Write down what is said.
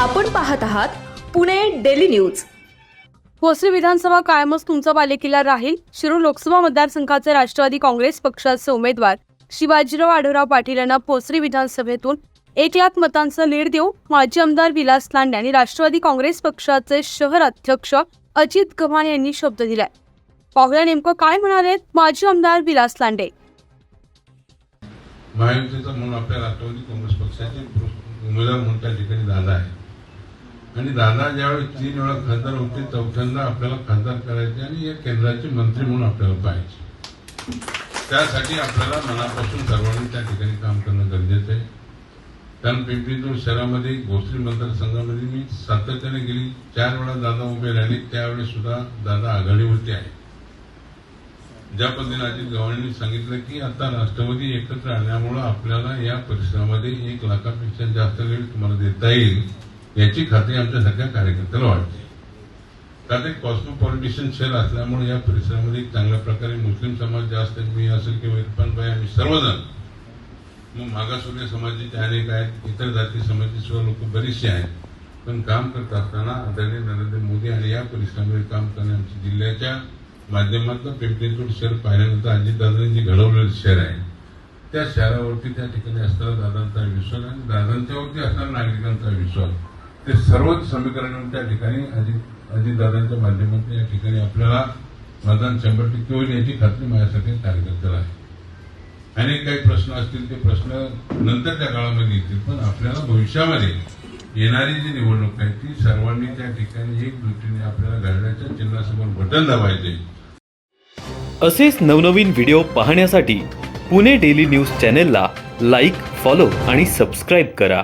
पाहत आहात Pune daily news. Bhosari विधानसभा कायमच तुमचा बालेकिल्ला राहील. शिरूर लोकसभा मतदारसंघाचे राष्ट्रवादी काँग्रेस पक्षाचे उमेदवार शिवाजीराव आढळराव पाटील यांना भोसरी विधानसभेतून एक लाख मतांचं लीड देऊ माजी आमदार विलास लांडे आणि राष्ट्रवादी काँग्रेस पक्षाचे शहर अध्यक्ष अजित गव्हाण यांनी शब्द दिलाय. पाहूया नेमकं काय म्हणाले माजी आमदार विलास लांडे. महायुतीचा म्हणून आपल्या राष्ट्रवादी काँग्रेस पक्षाचे उमेदवार म्हणून त्या ठिकाणी दादा आहे. आणि दादा ज्यावेळी तीन वेळा खासदार होते चौथ्यांदा आपल्याला खासदार करायचे आणि या केंद्राचे मंत्री म्हणून आपल्याला पाहायचे. त्यासाठी आपल्याला मनापासून सर्वांनी त्या ठिकाणी काम करणं गरजेचं आहे. कारण पिंपरी शहरामध्ये भोसरी मतदारसंघामध्ये मी सातत्याने गेली चार वेळा दादा उभे राहिले त्यावेळेस सुद्धा दादा आघाडीवरती आहे. ज्या पद्धतीने अजित गव्हाणींनी सांगितलं की आता राष्ट्रवादी एकत्र आल्यामुळं आपल्याला या परिसरामध्ये एक लाखापेक्षा जास्त वेळ तुम्हाला देता येईल. याची खात्री आमच्या सगळ्या कार्यकर्त्याला वाटते. कारण एक कॉस्मोपॉलिटिशियन शहर असल्यामुळे या परिसरामध्ये चांगल्या प्रकारे मुस्लिम समाज जास्त आहेत. मी असेल किंवा इरफानबाई आम्ही सर्वजण. मग मागासवर्गीय समाजाचे अनेक आहेत इतर जाती समाजाची सुद्धा लोक बरीचसे आहेत. पण काम करत असताना आदरणीय नरेंद्र मोदी आणि या परिसरामध्ये काम करणे आमच्या जिल्ह्याच्या माध्यमातून पिंपरीचोड शहर पाहिल्यानंतर अजितदादांनी जे घडवलेलं शहर आहे. त्या शहरावरती त्या ठिकाणी असणारा दादांचा विश्वास आणि दादांच्यावरती असणारा नागरिकांचा विश्वास. ते सर्वच समीकरण त्या ठिकाणी अजित अजितदादांच्या माध्यमातून या ठिकाणी आपल्याला मतदान शंभर टक्के होईल याची खात्री माझ्यासाठी कार्यकर्त्याला आहे. अनेक काही प्रश्न असतील ते प्रश्न नंतरच्या काळामध्ये येतील पण आपल्याला भविष्यामध्ये येणारी जी निवडणूक आहे ती सर्वांनी त्या ठिकाणी एक दृष्टीने आपल्याला घडण्याच्या चिन्हासमोर बटन दाबायचे. असेच नवनवीन व्हिडिओ पाहण्यासाठी पुणे डेली न्यूज चॅनेलला लाईक फॉलो आणि सबस्क्राईब करा.